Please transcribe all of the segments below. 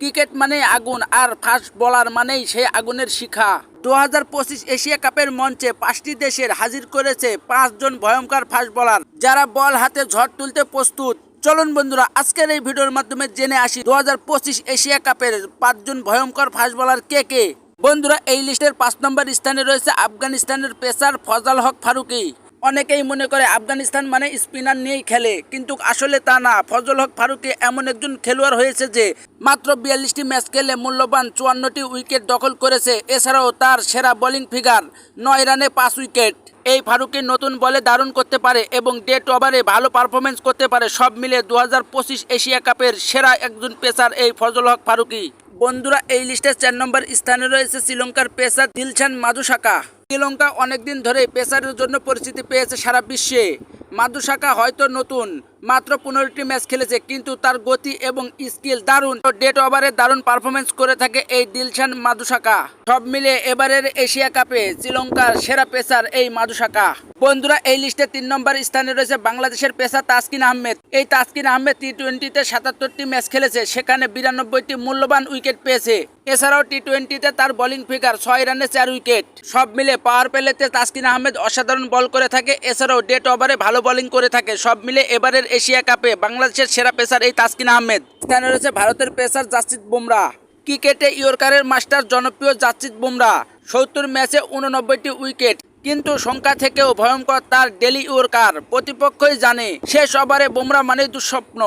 Cricket মানে আগুন আর fast bowler মানেই সেই আগুনের শিখা। দু পঁচিশ এশিয়া কাপের মঞ্চে পাঁচটি দেশের হাজির করেছে পাঁচজন ভয়ঙ্কর ফাস্ট বলার, যারা বল হাতে ঝড় তুলতে প্রস্তুত। চলুন বন্ধুরা, আজকের এই ভিডিওর মাধ্যমে জেনে আসি দু হাজার পঁচিশ এশিয়া কাপের পাঁচজন ভয়ঙ্কর ফাস্ট বলার কে কে। বন্ধুরা, এই লিস্টের পাঁচ নম্বর স্থানে রয়েছে আফগানিস্তানের পেসার ফজল হক ফারুকি। অনেকেই মনে করে আফগানিস্তান মানে স্পিনার নিয়েই খেলে, কিন্তু আসলে তা না। ফজল হক ফারুকি এমন একজন খেলোয়াড় হয়েছে যে মাত্র বিয়াল্লিশটি ম্যাচ খেলে মূল্যবান চুয়ান্নটি উইকেট দখল করেছে, এছাড়াও তার সেরা বোলিং ফিগার নয় রানে পাঁচ উইকেট। এই ফারুকি নতুন বলে দারুণ করতে পারে এবং ডেট ওভারে ভালো পারফরমেন্স করতে পারে, সব মিলে দু হাজার পঁচিশ এশিয়া কাপের সেরা একজন পেসার এই ফজল হক ফারুকি বন্ধুরা, এই লিস্টে চার নম্বর স্থানে রয়েছে শ্রীলঙ্কার পেসার দিলশান মাদুসাকা শ্রীলঙ্কা অনেকদিন ধরে পেসারের জন্য পরিচিতি পেয়েছে সারা বিশ্বে। মাদুসাকা হয়তো নতুন মাত্র পনেরোটি ম্যাচ খেলেছে, কিন্তু তার গতি এবং স্কিল দারুণ। ডেট ওভারে দারুণ পারফরমেন্স করে থাকে এই দিলশান মাদুসাকা। সব মিলে এবারের এশিয়া কাপে শ্রীলঙ্কার সেরা পেসার এই মাদুসাকা। বন্ধুরা, এই লিস্টে তিন নম্বর স্থানে রয়েছে বাংলাদেশের পেসার তাসকিন আহমেদ। এই তাসকিন আহমেদ টি টোয়েন্টিতে সাতাত্তরটি ম্যাচ খেলেছে, সেখানে বিরানব্বইটি মূল্যবান উইকেট পেয়েছে। এছাড়াও টি টোয়েন্টিতে তার বোলিং ফিগার ছয় রানে চার উইকেট। সব মিলে পাওয়ার প্লেতে তাসকিন আহমেদ অসাধারণ বল করে থাকে, এছাড়াও ডেট ওভারে ভালো বোলিং করে থাকে। সব মিলে এবারের এশিয়া কাপে বাংলাদেশের সেরা পেসার এই তাসকিন আহমেদ। স্থানে রয়েছে ভারতের পেসার জাসিদ বুমরা। ক্রিকেটে ইয়র্কারের মাস্টার জনপ্রিয় জাসিদ বুমরা। সত্তর ম্যাচে উননব্বইটি উইকেট কিন্তু সংখ্যা থেকেও ভয়ঙ্কর তার ডেলি ইয়র্কার প্রতিপক্ষই জানে শেষ ওভারে বুমরা মানে দুঃস্বপ্ন।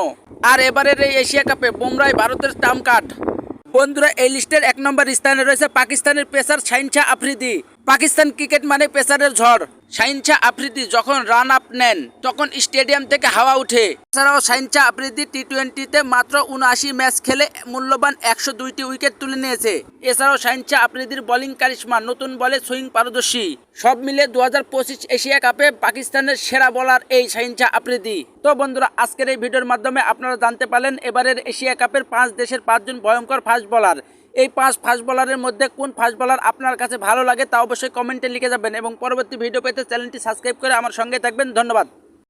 আর এবারের এই এশিয়া কাপে বুমরাই ভারতের টার্ম কাট বন্ধুরা এই লিস্টের এক নম্বর স্থানে রয়েছে পাকিস্তানের পেসার শাহিনশা আফ্রিদি। পাকিস্তান ক্রিকেট মানে পেসারের ঝড়। শাহিনশা আফ্রিদি যখন রান আপ নেন, তখন স্টেডিয়াম থেকে হাওয়া উঠে এছাড়াও শাহিনশা আফ্রিদি টি টোয়েন্টিতে মাত্র উনআশি ম্যাচ খেলে মূল্যবান একশো দুইটি উইকেট তুলে নিয়েছে। এছাড়াও শাহিনশা আফ্রিদির বোলিং কারিশমা, নতুন বলে সুইং পারদর্শী। সব মিলে দু হাজার পঁচিশ এশিয়া কাপে পাকিস্তানের সেরা বলার এই শাহিনশা আফ্রিদি। তো বন্ধুরা, আজকের এই ভিডিওর মাধ্যমে আপনারা জানতে পারলেন, এবারের এশিয়া কাপের পাঁচ দেশের পাঁচজন ভয়ঙ্কর ফাস্ট বলার। এই পাঁচ ফাস্ট বলারের মধ্যে কোন ফাস্ট বলার আপনার কাছে ভালো লাগে তা অবশ্যই কমেন্টে লিখে যাবেন এবং পরবর্তী ভিডিও পেতে চ্যানেলটি সাবস্ক্রাইব করে আমার সঙ্গে থাকবেন। ধন্যবাদ।